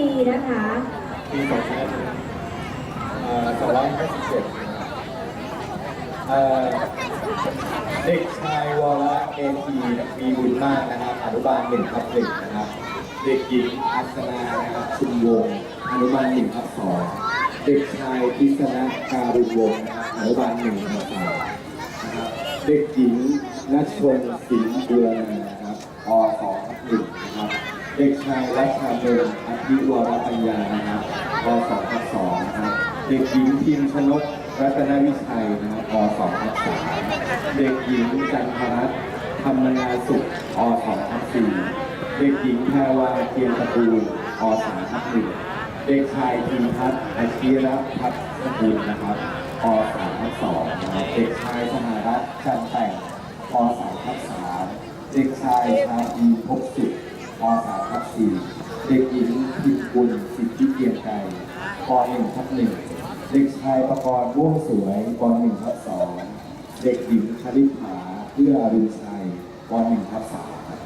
ดีนะคะปีสองพันเอ่อสองร้อยห้าสิบเจ็ดเอ่อเด็กชายวรเอทีมีบุญมากนะครับอนุบาลหนึ่งทับหนึ่งนะครับ เด็กหญิงอัศนานะครับชุมวงอนุบาลหนึ่งทับสองเด็กชายพิษณะการุณวงศ์นะครับอนุบาลหนึ่งทับสามนะครับเด็กหญิงนัชชนสิงห์เดือนนะครับอสองหนึ่งนะครับ เด็กชายรัชชานนท์อภิวรปัญญานะครับปสองทับสองนะครับเด็กหญิงพิมชนกรัตนวิชัยนะครับปสองทับสามเด็กหญิงจันทรัตน์ธรรมนาสุขอสองทับสี่เด็กหญิงแพรวาเทียนตระกูลอสามทับหนึ่งเด็กชายพิมพัฒน์อาชีรพัฒน์ตระกูลนะครับอสามทับสองนะครับเด็กชายสหรัฐจันแต่งอสามทับสามเด็กชายชาอีภพสุข ป .3 ทับ4เด็กหญิงพิมกุลสิทธิเกียรติไกรป .1 ทับ1เด็กชายประกรณ์ม่วงสวยป .1 ทับ2เด็กหญิงคณิษาเพื่ออรุณชัยป .1 ทับ3ครับ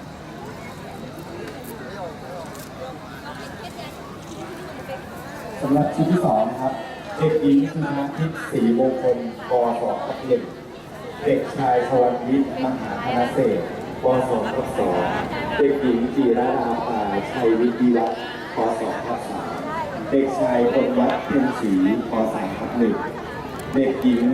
สำหรับชิ้นที่สองครับ เด็กหญิงสุภาทิพย์ศรีมงคลป .2 ทับ1เด็กชายชวันวิทย์มหาธนเศษ ป .2 ทับ2เด็กหญิงจีราอาภาชัยวิทยวัฒน์ป .2 ทับ3เด็กชายปนวัฒน์เพ็ญศรีป .3 ทับ1เด็กหญิง